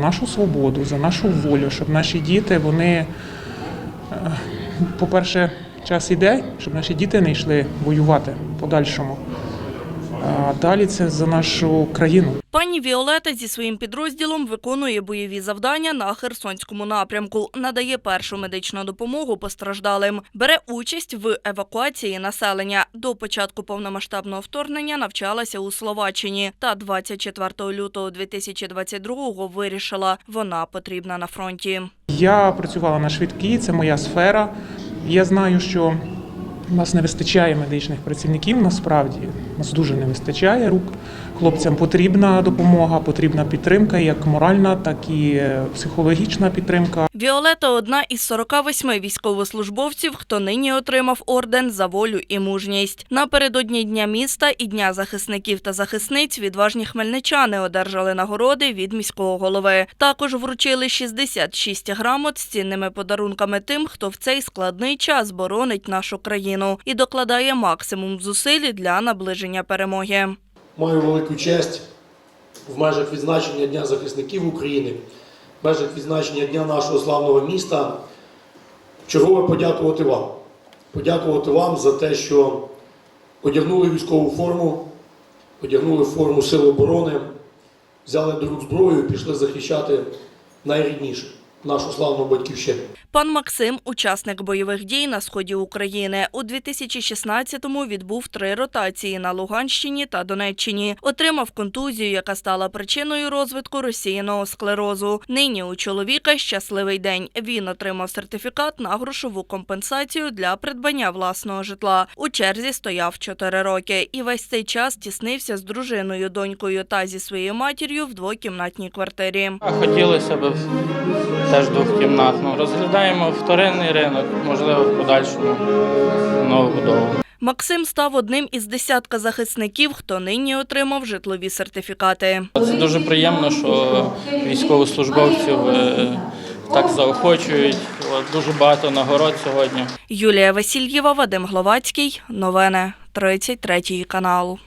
нашу свободу, за нашу волю, щоб наші діти, вони, е, по-перше, час іде, щоб наші діти не йшли воювати подальшому. А далі це за нашу країну. Пані Віолета зі своїм підрозділом виконує бойові завдання на Херсонському напрямку, надає першу медичну допомогу постраждалим, бере участь в евакуації населення. До початку повномасштабного вторгнення навчалася у Словаччині. Та 24 лютого 2022-го вирішила, вона потрібна на фронті. Я працювала на швидкій, це моя сфера. Я знаю, що у нас не вистачає медичних працівників. Насправді нас дуже не вистачає рук. Хлопцям потрібна допомога, потрібна підтримка, як моральна, так і е, психологічна підтримка. Віолета одна із 48 військовослужбовців, хто нині отримав орден за волю і мужність. Напередодні дня міста і дня захисників та захисниць відважні хмельничани одержали нагороди від міського голови. Також вручили 66 грамот з цінними подарунками тим, хто в цей складний час боронить нашу країну і докладає максимум зусиль для наближення перемоги. Маю велику честь в межах відзначення Дня захисників України, в межах відзначення Дня нашого славного міста. Чергове подякувати вам. Подякувати вам за те, що одягнули військову форму, одягнули форму Сил оборони, взяли до рук зброю і пішли захищати найрідніше нашу славну батьківщину. Пан Максим, учасник бойових дій на сході України, у 2016-му відбув три ротації на Луганщині та Донеччині. Отримав контузію, яка стала причиною розвитку розсіяного склерозу. Нині у чоловіка щасливий день. Він отримав сертифікат на грошову компенсацію для придбання власного житла. У черзі стояв чотири роки і весь цей час тіснився з дружиною, донькою та зі своєю матір'ю в двокімнатній квартирі. А Хотілося б теж двохкімнатну. Розглядаємо вторинний ринок, можливо, в подальшому новобудову. Максим став одним із десятка захисників, хто нині отримав житлові сертифікати. Це дуже приємно, що військовослужбовців е, так заохочують. Дуже багато нагород сьогодні. Юлія Васильєва, Вадим Гловацький. Новини 33 канал.